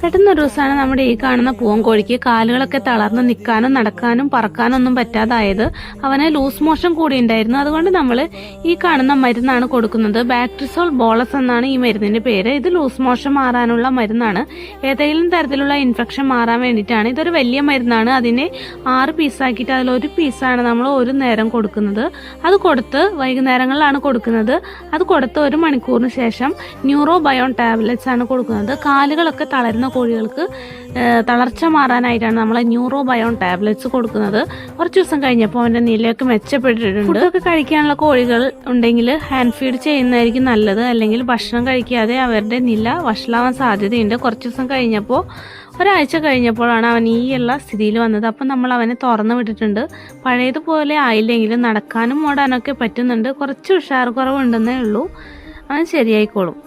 പെട്ടെന്ന് ഒരു ദിവസമാണ് നമ്മുടെ ഈ കാണുന്ന പൂവൻകോഴിക്ക് കാലുകളൊക്കെ തളർന്ന് നിൽക്കാനും നടക്കാനും പറക്കാനും ഒന്നും പറ്റാതായത്. അവന് ലൂസ് മോഷൻ കൂടി ഉണ്ടായിരുന്നു അതുകൊണ്ട് നമ്മൾ ഈ കാണുന്ന മരുന്നാണ് കൊടുക്കുന്നത്. ബാക്ട്രിസോൾ ബോളസ് എന്നാണ് ഈ മരുന്നിന്റെ പേര്. ഇത് ലൂസ് മോഷൻ മാറാനുള്ള മരുന്നാണ്. ഏതെങ്കിലും തരത്തിലുള്ള ഇൻഫെക്ഷൻ മാറാൻ വേണ്ടിയിട്ടാണ്. ഇതൊരു വലിയ മരുന്നാണ്. അതിനെ ആറ് പീസാക്കിയിട്ട് അതിലൊരു പീസാണ് നമ്മൾ ഒരു നേരം കൊടുക്കുന്നത്. അത് കൊടുത്ത് വൈകുന്നേരങ്ങളിലാണ് കൊടുക്കുന്നത്. അത് കൊടുത്ത് ഒരു മണിക്കൂറിന് ശേഷം ന്യൂറോ ബയോൺ ടാബ്ലറ്റ്സ് ആണ് കൊടുക്കുന്നത്. കാലുകളൊക്കെ തളരുന്ന കോഴികൾക്ക് തളർച്ച മാറാനായിട്ടാണ് നമ്മൾ ന്യൂറോ ബയോൺ ടാബ്ലറ്റ്സ് കൊടുക്കുന്നത്. കുറച്ച് ദിവസം കഴിഞ്ഞപ്പോൾ അവന്റെ നിലയൊക്കെ മെച്ചപ്പെട്ടിട്ടുണ്ട്. ഫുഡൊക്കെ കഴിക്കാനുള്ള കോഴികൾ ഉണ്ടെങ്കിൽ ഹാൻഡ് ഫീഡ് ചെയ്യുന്നതായിരിക്കും നല്ലത്. അല്ലെങ്കിൽ ഭക്ഷണം കഴിക്കാതെ അവരുടെ നില വഷളാവാൻ സാധ്യതയുണ്ട്. കുറച്ച് ദിവസം കഴിഞ്ഞപ്പോൾ ഒരാഴ്ച കഴിഞ്ഞപ്പോഴാണ് അവൻ ഈ ഉള്ള സ്ഥിതിയിൽ വന്നത്. അപ്പം നമ്മൾ അവനെ തുറന്നു വിട്ടിട്ടുണ്ട്. പഴയതുപോലെ ആയില്ലെങ്കിലും നടക്കാനും ഓടാനൊക്കെ പറ്റുന്നുണ്ട്. കുറച്ച് ഉഷാർ കുറവുണ്ടെന്നേ ഉള്ളൂ. അവൻ ശരിയായിക്കോളും.